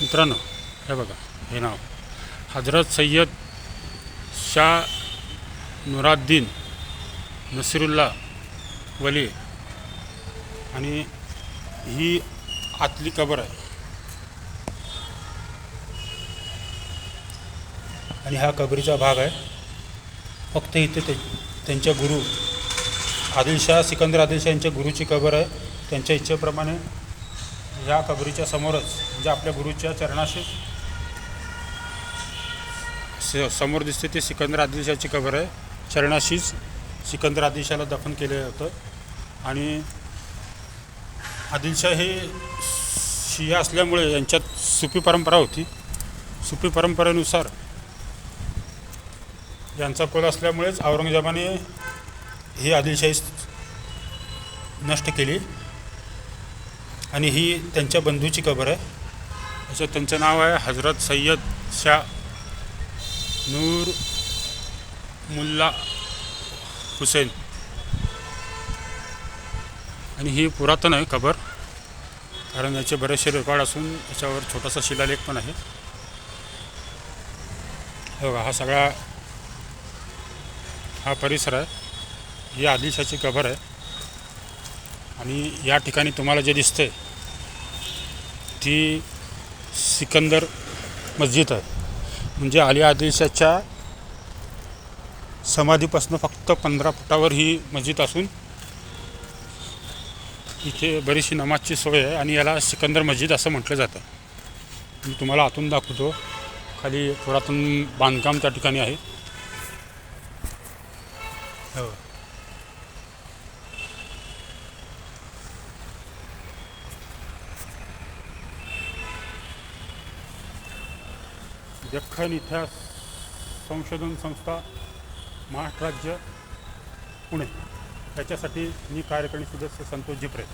मित्रांनो हे बघा हे नाव. हजरत सय्यद शाह नुराद्दीन नसिरुल्ला वली. आणि ही आतली कबर आहे. आणि हा कबरीचा भाग आहे. फक्त इथे ते त्यांच्या गुरु आदिलशाह सिकंदर आदिलशाह यांच्या गुरुची कबर आहे. त्यांच्या इच्छेप्रमाणे ह्या कबरीच्या समोरच म्हणजे आपल्या गुरुच्या चरणाशी स- समोर दिसते ते सिकंदर आदिलशाची कबर आहे. चरणाशीच सिकंदर आदिलशाला दफन केलं होतं. आणि आदिलशाह हे शिया असल्यामुळे यांच्यात सुफी परंपरा होती. सुफी परंपरेनुसार यांचा कुल असल्यामुळेच औरंगजेबाने ही आदिलशाही नष्ट केली. आणि ही त्यांच्या बंधूची कबर आहे. असं त्यांचं नाव आहे हजरत सय्यद शाह नूर मुल्ला हुसेन. आणि ही पुरातन आहे कबर कारण याचे बरेचसे रेकॉर्ड असून याच्यावर छोटासा शिलालेख पण आहे. बघा हा सगळा हा परिसर आहे. ही आदिलशाची कबर आहे. आणि या ठिकाणी तुम्हाला जे दिसते ती सिकंदर मस्जिद आहे. म्हणजे अली आदिलशाच्या समाधीपासून फक्त पंधरा फुटावर ही मस्जिद असून इथे बरीचशी नमाजची सोय आहे आणि याला सिकंदर मस्जिद असं म्हटलं जातं. मी तुम्हाला आतून दाखवतो. खाली पुरातन बांधकाम त्या ठिकाणी आहे. हो. दख्खन इतिहास संशोधन संस्था महाराष्ट्र राज्य पुणे. याच्यासाठी मी कार्यकारिणी सदस्य संतोष जिप्रे.